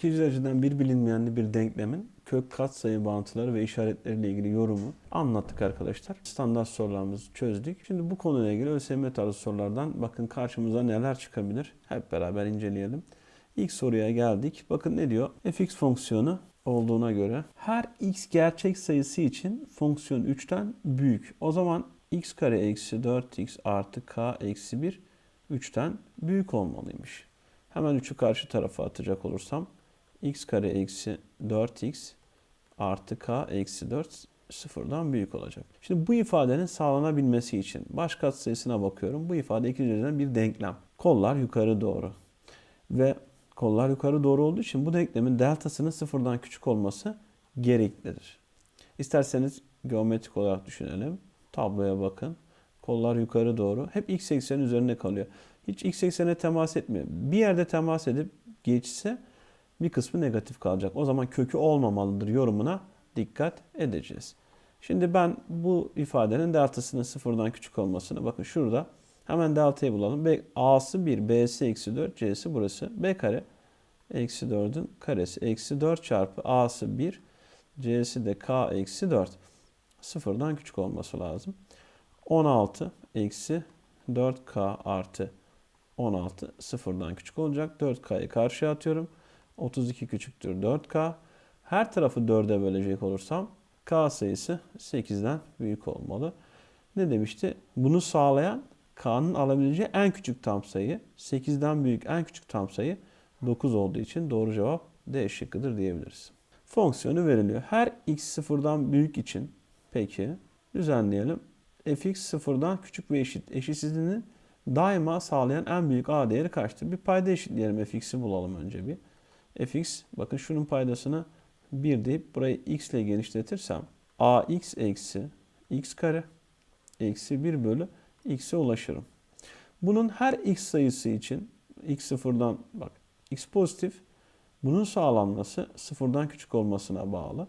İkinci dereceden bir bilinmeyenli bir denklemin kök katsayı bağıntıları ve işaretleriyle ilgili yorumu anlattık arkadaşlar. Standart sorularımızı çözdük. Şimdi bu konuyla ilgili ÖSYM tarzı sorulardan bakın karşımıza neler çıkabilir hep beraber inceleyelim. İlk soruya geldik. Bakın ne diyor? fx fonksiyonu olduğuna göre her x gerçek sayısı için fonksiyon 3'ten büyük. O zaman x kare eksi 4x artı k eksi 1 3'ten büyük olmalıymış. Hemen 3'ü karşı tarafa atacak olursam x kare eksi 4x artı k eksi 4 sıfırdan büyük olacak. Şimdi bu ifadenin sağlanabilmesi için baş katsayısına bakıyorum. Bu ifade ikinci dereceden bir denklem. Kollar yukarı doğru. Ve kollar yukarı doğru olduğu için bu denklemin deltasının sıfırdan küçük olması gereklidir. İsterseniz geometrik olarak düşünelim. Tabloya bakın. Kollar yukarı doğru. Hep x eksenin üzerinde kalıyor. Hiç x eksene temas etmiyor. Bir yerde temas edip geçse bir kısmı negatif kalacak. O zaman kökü olmamalıdır yorumuna dikkat edeceğiz. Şimdi ben bu ifadenin deltasının sıfırdan küçük olmasını bakın şurada hemen deltayı bulalım. B, A'sı 1, B'si eksi 4, C'si burası. B kare eksi 4'ün karesi. Eksi 4 çarpı A'sı 1, C'si de K eksi 4. Sıfırdan küçük olması lazım. 16 eksi 4K artı 16 sıfırdan küçük olacak. 4K'yı karşıya atıyorum. 32 küçüktür 4K. Her tarafı 4'e bölecek olursam K sayısı 8'den büyük olmalı. Ne demişti? Bunu sağlayan K'nın alabileceği en küçük tam sayı 8'den büyük en küçük tam sayı 9 olduğu için doğru cevap D şıkkıdır diyebiliriz. Fonksiyonu veriliyor. Her x sıfırdan büyük için peki düzenleyelim. fx sıfırdan küçük ve eşit. Eşitsizliğini daima sağlayan en büyük a değeri kaçtır? Bir payda eşitleyelim fx'i bulalım önce bir. Fx bakın şunun paydasını 1 deyip burayı x ile genişletirsem ax eksi x kare eksi 1 bölü x'e ulaşırım. Bunun her x sayısı için x sıfırdan bak x pozitif bunun sağlanması sıfırdan küçük olmasına bağlı.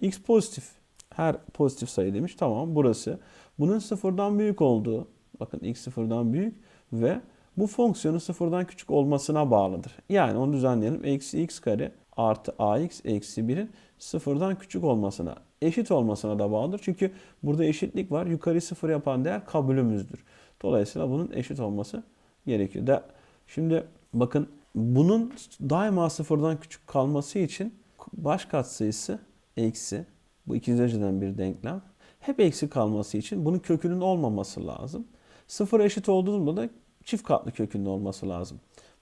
x pozitif her pozitif sayı demiş. Tamam burası. Bunun sıfırdan büyük olduğu bakın x sıfırdan büyük ve bu fonksiyonun sıfırdan küçük olmasına bağlıdır. Yani onu düzenleyelim. Eksi x kare artı ax eksi 1'in sıfırdan küçük olmasına, eşit olmasına da bağlıdır. Çünkü burada eşitlik var. Yukarı sıfır yapan değer kabulümüzdür. Dolayısıyla bunun eşit olması gerekiyor. Da şimdi bakın bunun daima sıfırdan küçük kalması için baş katsayısı eksi. Bu ikinci dereceden bir denklem. Hep eksi kalması için bunun kökünün olmaması lazım. Sıfır eşit olduğunda da çift katlı kökünün olması lazım.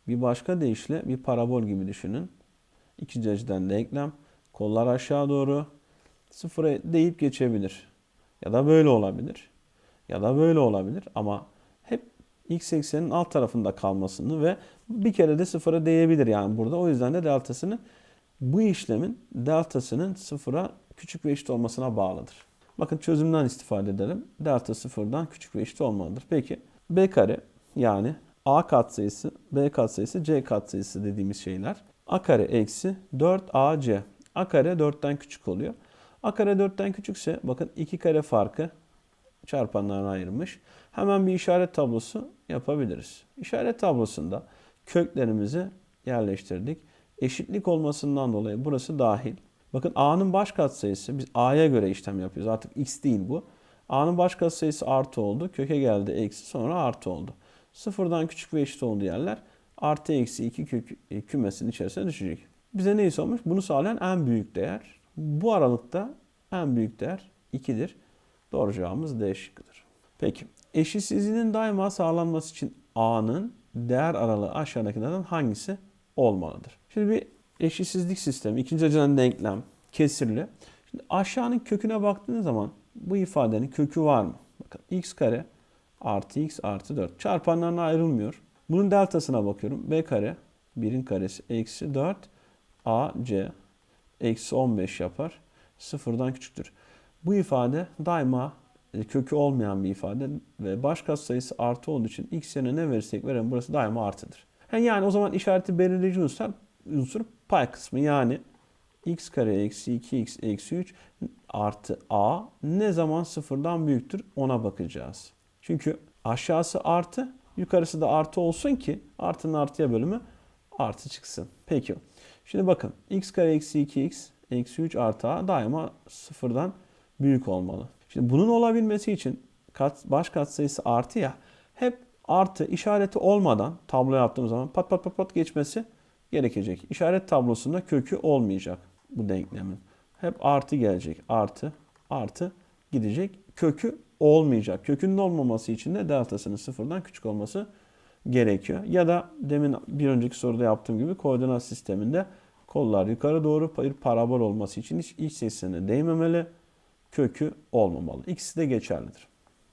Bir başka deyişle bir parabol gibi düşünün. İkinci dereceden denklem. Kollar aşağı doğru sıfıra deyip geçebilir. Ya da böyle olabilir. Ya da böyle olabilir ama hep x eksenin alt tarafında kalmasını ve bir kere de sıfıra değebilir yani burada. O yüzden de deltasını bu işlemin deltasının sıfıra küçük ve eşit olmasına bağlıdır. Bakın çözümden istifade edelim. Delta sıfırdan küçük ve eşit olmalıdır. Peki b kare yani a katsayısı, b katsayısı, c katsayısı dediğimiz şeyler. a kare eksi 4ac. a kare 4'ten küçük oluyor. a kare 4'ten küçükse bakın 2 kare farkı çarpanlarına ayırmış. Hemen bir işaret tablosu yapabiliriz. İşaret tablosunda köklerimizi yerleştirdik. Eşitlik olmasından dolayı burası dahil. Bakın a'nın baş katsayısı biz a'ya göre işlem yapıyoruz. Artık x değil bu. a'nın baş katsayısı artı oldu. Köke geldi eksi sonra artı oldu. Sıfırdan küçük ve eşit olduğu yerler artı eksi 2 kök e, kümesinin içerisine düşecek. Bize neyi sormuş? Bunu sağlayan en büyük değer. Bu aralıkta en büyük değer 2'dir. Doğru cevabımız D şıkkıdır. Peki eşitsizliğin daima sağlanması için a'nın değer aralığı aşağıdakilerden hangisi olmalıdır? Şimdi bir eşitsizlik sistemi, ikinci dereceden denklem, kesirli. Şimdi aşağının köküne baktığınız zaman bu ifadenin kökü var mı? Bakın x kare artı x artı 4 çarpanlarına ayrılmıyor. Bunun deltasına bakıyorum. b kare 1'in karesi eksi 4 ac eksi 15 yapar. Sıfırdan küçüktür. Bu ifade daima e, kökü olmayan bir ifade ve baş katsayısı artı olduğu için x yerine ne verirsek verelim burası daima artıdır. Yani o zaman işareti belirleyici unsur, unsur pay kısmı yani x kare eksi 2x eksi 3 artı a ne zaman sıfırdan büyüktür ona bakacağız. Çünkü aşağısı artı yukarısı da artı olsun ki artının artıya bölümü artı çıksın. Peki Şimdi bakın x kare eksi 2x eksi 3 artı a daima sıfırdan büyük olmalı. Şimdi bunun olabilmesi için kat, baş katsayısı artı ya hep artı işareti olmadan tablo yaptığım zaman pat pat pat pat geçmesi gerekecek. İşaret tablosunda kökü olmayacak bu denklemin. Hep artı gelecek. Artı, artı gidecek. Kökü olmayacak. Kökünün olmaması için de deltasının sıfırdan küçük olması gerekiyor. Ya da demin bir önceki soruda yaptığım gibi koordinat sisteminde kollar yukarı doğru bir parabol olması için hiç iç sesine değmemeli. Kökü olmamalı. İkisi de geçerlidir.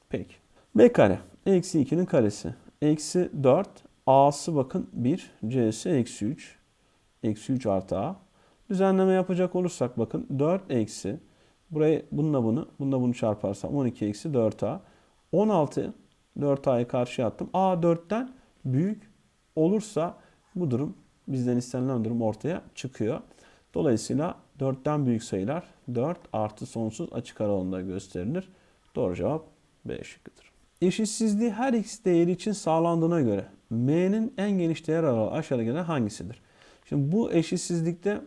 Peki. B kare. Eksi 2'nin karesi. Eksi 4. A'sı bakın 1. C'si eksi 3. Eksi 3 artı A. Düzenleme yapacak olursak bakın 4 eksi. Burayı bununla bunu, bununla bunu çarparsam 12 eksi 4A. 16 4A'yı karşıya attım. A 4'ten büyük olursa bu durum bizden istenilen durum ortaya çıkıyor. Dolayısıyla 4'ten büyük sayılar 4 artı sonsuz açık aralığında gösterilir. Doğru cevap B şıkkıdır. Eşitsizliği her x değeri için sağlandığına göre m'nin en geniş değer aralığı aşağıda gelen hangisidir? Şimdi bu eşitsizlikte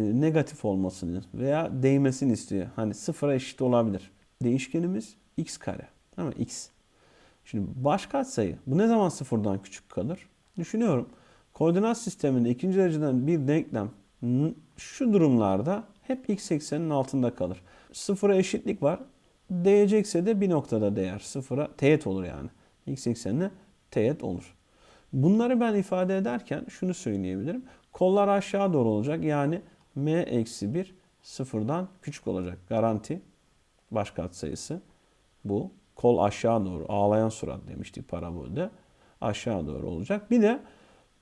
negatif olmasını veya değmesini istiyor. Hani sıfıra eşit olabilir. Değişkenimiz x kare. Mi? x. Şimdi baş katsayı bu ne zaman sıfırdan küçük kalır? Düşünüyorum. Koordinat sisteminde ikinci dereceden bir denklem şu durumlarda hep x ekseninin altında kalır. Sıfıra eşitlik var. Değecekse de bir noktada değer. Sıfıra teğet olur yani. X eksenine teğet olur. Bunları ben ifade ederken şunu söyleyebilirim. Kollar aşağı doğru olacak. Yani m eksi 1 sıfırdan küçük olacak. Garanti baş katsayısı bu. Kol aşağı doğru ağlayan surat demiştik parabolde. Aşağı doğru olacak. Bir de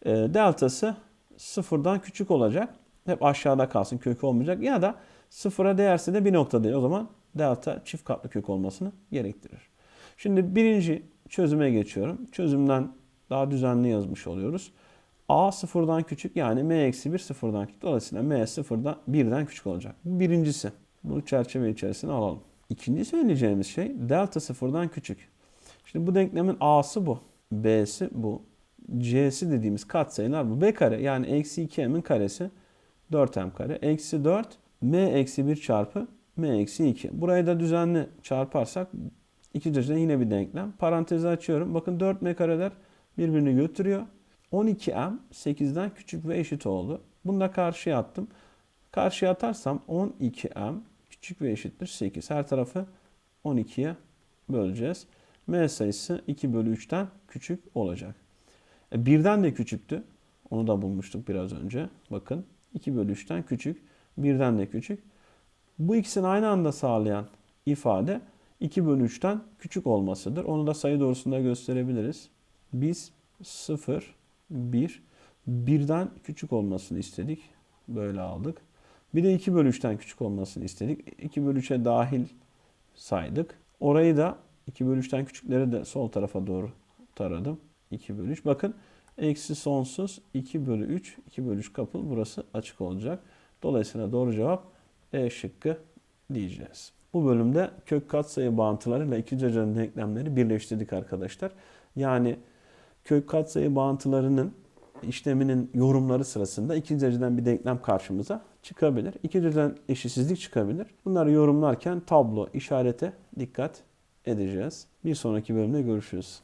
e, deltası sıfırdan küçük olacak. Hep aşağıda kalsın kökü olmayacak. Ya da sıfıra değerse de bir nokta değil. O zaman delta çift katlı kök olmasını gerektirir. Şimdi birinci çözüme geçiyorum. Çözümden daha düzenli yazmış oluyoruz. A sıfırdan küçük yani m eksi 1 sıfırdan küçük. Dolayısıyla m sıfırdan birden küçük olacak. Birincisi. Bunu çerçeve içerisine alalım. İkinci söyleyeceğimiz şey delta sıfırdan küçük. Şimdi bu denklemin A'sı bu. B'si bu. C'si dediğimiz katsayılar bu. B kare yani eksi 2m'in karesi 4m kare. Eksi 4 m eksi 1 çarpı m eksi 2. Burayı da düzenli çarparsak iki derecede yine bir denklem. Parantezi açıyorum. Bakın 4m kareler birbirini götürüyor. 12m 8'den küçük ve eşit oldu. Bunu da karşıya attım. Karşıya atarsam 12m küçük ve eşittir 8. Her tarafı 12'ye böleceğiz. m sayısı 2 bölü 3'ten küçük olacak. E, birden de küçüktü. Onu da bulmuştuk biraz önce. Bakın 2 bölü 3'ten küçük. Birden de küçük. Bu ikisini aynı anda sağlayan ifade 2 bölü 3'ten küçük olmasıdır. Onu da sayı doğrusunda gösterebiliriz. Biz 0, 1, 1'den küçük olmasını istedik. Böyle aldık. Bir de 2 bölü 3'ten küçük olmasını istedik. 2 bölü 3'e dahil saydık. Orayı da 2 bölü 3'ten küçükleri de sol tarafa doğru taradım. 2 bölü 3. Bakın eksi sonsuz 2 bölü 3. 2 bölü 3 kapıl. Burası açık olacak. Dolayısıyla doğru cevap E şıkkı diyeceğiz. Bu bölümde kök katsayı bağıntılarıyla ikinci dereceden denklemleri birleştirdik arkadaşlar. Yani kök katsayı bağıntılarının işleminin yorumları sırasında ikinci dereceden bir denklem karşımıza çıkabilir. İkinci dereceden eşitsizlik çıkabilir. Bunları yorumlarken tablo, işarete dikkat edeceğiz. Bir sonraki bölümde görüşürüz.